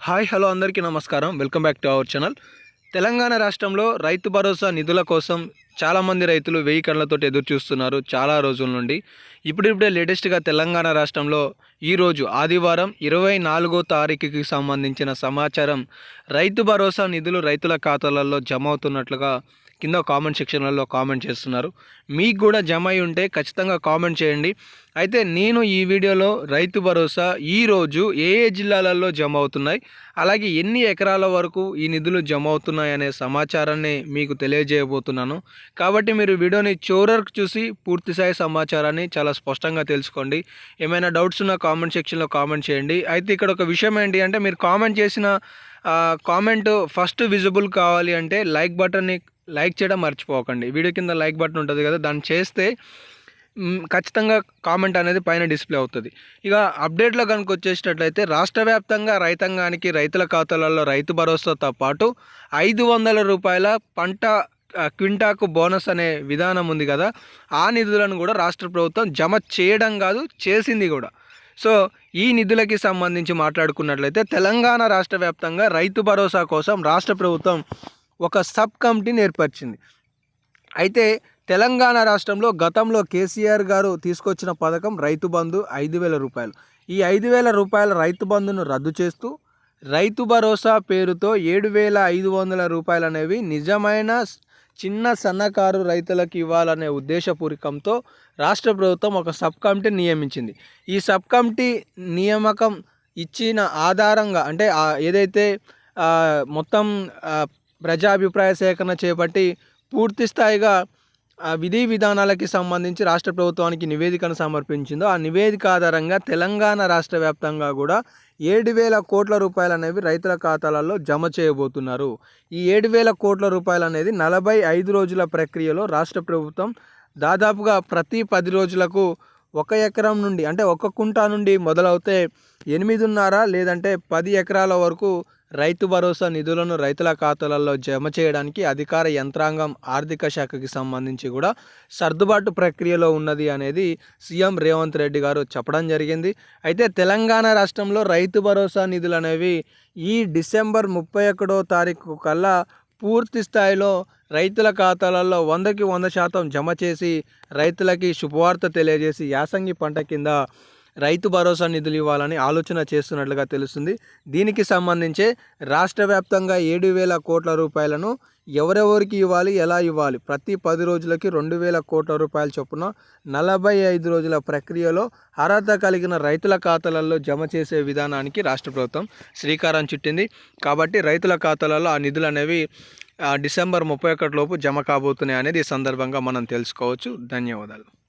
Hi hello అందరికీ నమస్కారం. Welcome back to our channel. Telangana రాష్ట్రంలో రైతు భరోసా నిధుల కోసం చాలామంది రైతులు వెయ్యి కళ్ళతో ఎదురు చూస్తున్నారు చాలా రోజుల నుండి. ఇప్పుడిప్పుడే లేటెస్ట్గా తెలంగాణ రాష్ట్రంలో ఈరోజు ఆదివారం ఇరవై నాలుగో తారీఖుకి సంబంధించిన సమాచారం రైతు భరోసా నిధులు రైతుల ఖాతాలలో జమ అవుతున్నట్లుగా కింద కామెంట్ సెక్షన్లలో కామెంట్ చేస్తున్నారు. మీకు కూడా జమ అయి ఉంటే ఖచ్చితంగా కామెంట్ చేయండి. అయితే నేను ఈ వీడియోలో రైతు భరోసా ఈరోజు ఏ ఏ జిల్లాలలో జమ అవుతున్నాయి అలాగే ఎన్ని ఎకరాల వరకు ఈ నిధులు జమ అవుతున్నాయి అనే సమాచారాన్ని మీకు తెలియజేయబోతున్నాను. కాబట్టి మీరు వీడియోని చివరకు చూసి పూర్తిస్థాయి సమాచారాన్ని చాలా స్పష్టంగా తెలుసుకోండి. ఏమైనా డౌట్స్ ఉన్న కామెంట్ సెక్షన్లో కామెంట్ చేయండి. అయితే ఇక్కడ ఒక విషయం ఏంటి అంటే మీరు కామెంట్ చేసిన కామెంట్ ఫస్ట్ విజిబుల్ కావాలి అంటే లైక్ బటన్ని లైక్ చేయడం మర్చిపోకండి. వీడియో కింద లైక్ బటన్ ఉంటుంది కదా దాన్ని చేస్తే ఖచ్చితంగా కామెంట్ అనేది పైన డిస్ప్లే అవుతుంది. ఇక అప్డేట్లో కనుక వచ్చేసినట్లయితే రాష్ట్ర వ్యాప్తంగా రైతాంగానికి రైతుల ఖాతాలలో రైతు భరోసాతో పాటు ఐదు వందల రూపాయల పంట క్వింటాకు బోనస్ అనే విధానం ఉంది కదా ఆ నిధులను కూడా రాష్ట్ర ప్రభుత్వం జమ చేయడం కాదు చేసింది కూడా. సో ఈ నిధులకి సంబంధించి మాట్లాడుకున్నట్లయితే తెలంగాణ రాష్ట్ర వ్యాప్తంగా రైతు భరోసా కోసం రాష్ట్ర ప్రభుత్వం ఒక సబ్ కమిటీని ఏర్పరిచింది. అయితే తెలంగాణ రాష్ట్రంలో గతంలో కేసీఆర్ గారు తీసుకొచ్చిన పథకం రైతు బంధు ఐదు వేల రూపాయలు. ఈ ఐదు వేల రూపాయల రైతు బంధును రద్దు చేస్తూ రైతు భరోసా పేరుతో ఏడు వేల ఐదు వందల రూపాయలు అనేవి నిజమైన చిన్న సన్నకారు రైతులకు ఇవ్వాలనే ఉద్దేశపూర్వకంతో రాష్ట్ర ప్రభుత్వం ఒక సబ్ కమిటీ నియమించింది. ఈ సబ్ కమిటీ నియామకం ఇచ్చిన ఆధారంగా అంటే ఏదైతే మొత్తం ప్రజాభిప్రాయ సేకరణ చేపట్టి పూర్తిస్థాయిగా విధి విధానాలకి సంబంధించి రాష్ట్ర ప్రభుత్వానికి నివేదికను సమర్పించిందో ఆ నివేదిక ఆధారంగా తెలంగాణ రాష్ట్ర వ్యాప్తంగా కూడా ఏడు వేల కోట్ల రూపాయలు అనేవి రైతుల ఖాతాలలో జమ చేయబోతున్నారు. ఈ ఏడు వేల కోట్ల రూపాయలు అనేది నలభై ఐదు రోజుల ప్రక్రియలో రాష్ట్ర ప్రభుత్వం దాదాపుగా ప్రతి పది రోజులకు ఒక ఎకరం నుండి అంటే ఒక కుంటా నుండి మొదలవుతే ఎనిమిదిన్నర లేదంటే పది ఎకరాల వరకు రైతు భరోసా నిధులను రైతుల ఖాతాలలో జమ చేయడానికి అధికార యంత్రాంగం ఆర్థిక శాఖకి సంబంధించి కూడా సర్దుబాటు ప్రక్రియలో ఉన్నది అనేది సీఎం రేవంత్ రెడ్డి గారు చెప్పడం జరిగింది. అయితే తెలంగాణ రాష్ట్రంలో రైతు భరోసా నిధులు అనేవి ఈ డిసెంబర్ ముప్పై ఒకటో తారీఖు కల్లా పూర్తి స్థాయిలో రైతుల ఖాతాలలో వందకి వంద శాతం జమ చేసి రైతులకి శుభవార్త తెలియజేసి యాసంగి పంట కింద రైతు భరోసా నిధులు ఇవ్వాలని ఆలోచన చేస్తున్నట్లుగా తెలుస్తుంది. దీనికి సంబంధించే రాష్ట్ర వ్యాప్తంగా ఏడు వేల కోట్ల రూపాయలను ఎవరెవరికి ఇవ్వాలి ఎలా ఇవ్వాలి? ప్రతి పది రోజులకి రెండు వేల కోట్ల రూపాయల చొప్పున నలభై ఐదు రోజుల ప్రక్రియలో అర్హత కలిగిన రైతుల ఖాతాలలో జమ చేసే విధానానికి రాష్ట్ర ప్రభుత్వం శ్రీకారం చుట్టింది. కాబట్టి రైతుల ఖాతాలలో ఆ నిధులు అనేవి డిసెంబర్ ముప్పై ఒకటి లోపు జమ కాబోతున్నాయి అనేది ఈ సందర్భంగా మనం తెలుసుకోవచ్చు. ధన్యవాదాలు.